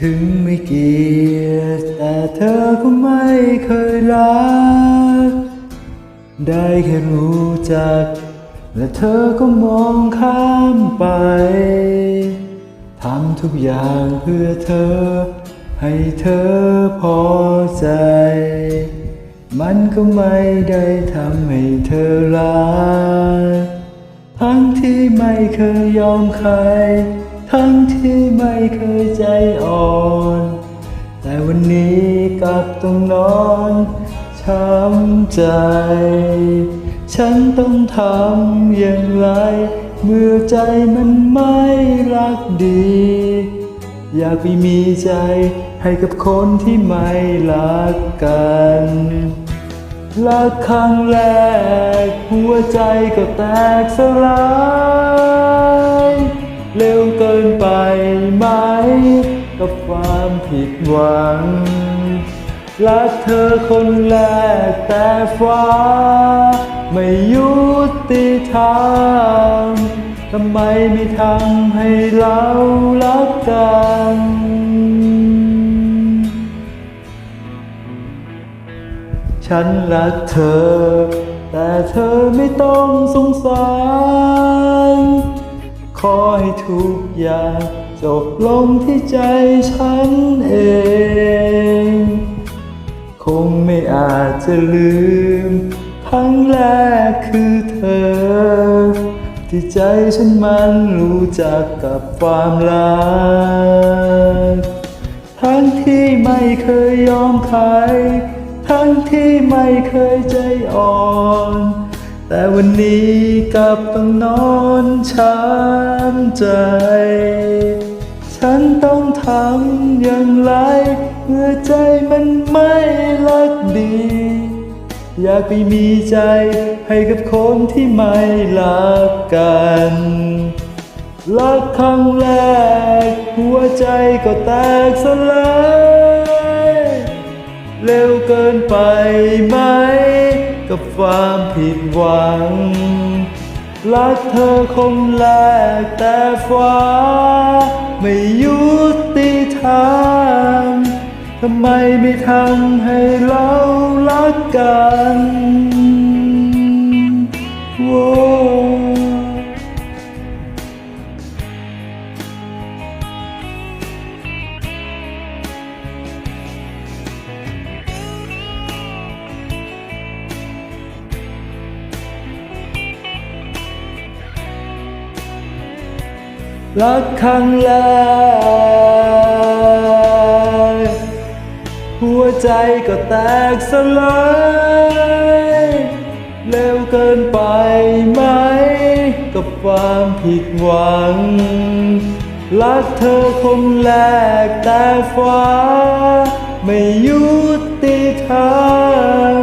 ถึงไม่เกลียดแต่เธอก็ไม่เคยรัก ได้แค่รู้จัก และเธอก็มองข้ามไปทำทุกอย่างเพื่อเธอ ให้เธอพอใจ มันก็ไม่ได้ทำให้เธอรักทั้งที่ไม่เคยยอมใคร ทั้งที่ไม่เคยใจอ่อน แต่วันนี้กลับต้องนอนช้ำใจ ฉันต้องทำอย่างไร เมื่อใจมันไม่รักดี อยากไปมีใจให้กับคนที่ไม่รักกันรักครั้งแรกหัวใจก็แตกสลาย หวัง รักเธอคนแรกแต่ฟ้า ไม่ยุติธรรมทำไมไม่ทำให้เรารักกันฉันรักเธอ แต่เธอไม่ต้องสงสาร ขอให้ทุกอย่าง จบลงที่ใจฉันเอง คงไม่อาจจะลืม ครั้งแรกคือเธอ ที่ใจฉันมันรู้จักกับความรัก ทั้งที่ไม่เคยยอมใคร ทั้งที่ไม่เคยใจอ่อนแต่วันนี้กลับต้องนอนช้ำใจ ฉันต้องทำอย่างไรเมื่อใจมันไม่รักดี อยากไปมีใจให้กับคนที่ไม่รักกันรักครั้งแรก หัวใจก็แตกสลายเร็วเกินไปไหม กับความผิดหวัง รักเธอคนแรกแต่ฟ้า ไม่ยุติธรรมทำไมไม่ทำให้เรารักกันโรักครั้งแรกหัวใจก็แตกสลายเร็วเกินไปไหม กับความผิดหวัง รักเธอคนแรกแต่ฟ้า ไม่ยุติธรรม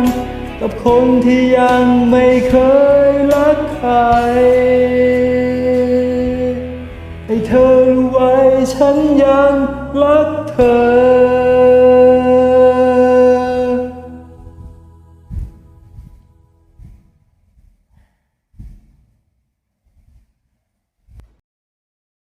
กับคนที่ยังไม่เคยรักใคร ฉันยังรักเธอ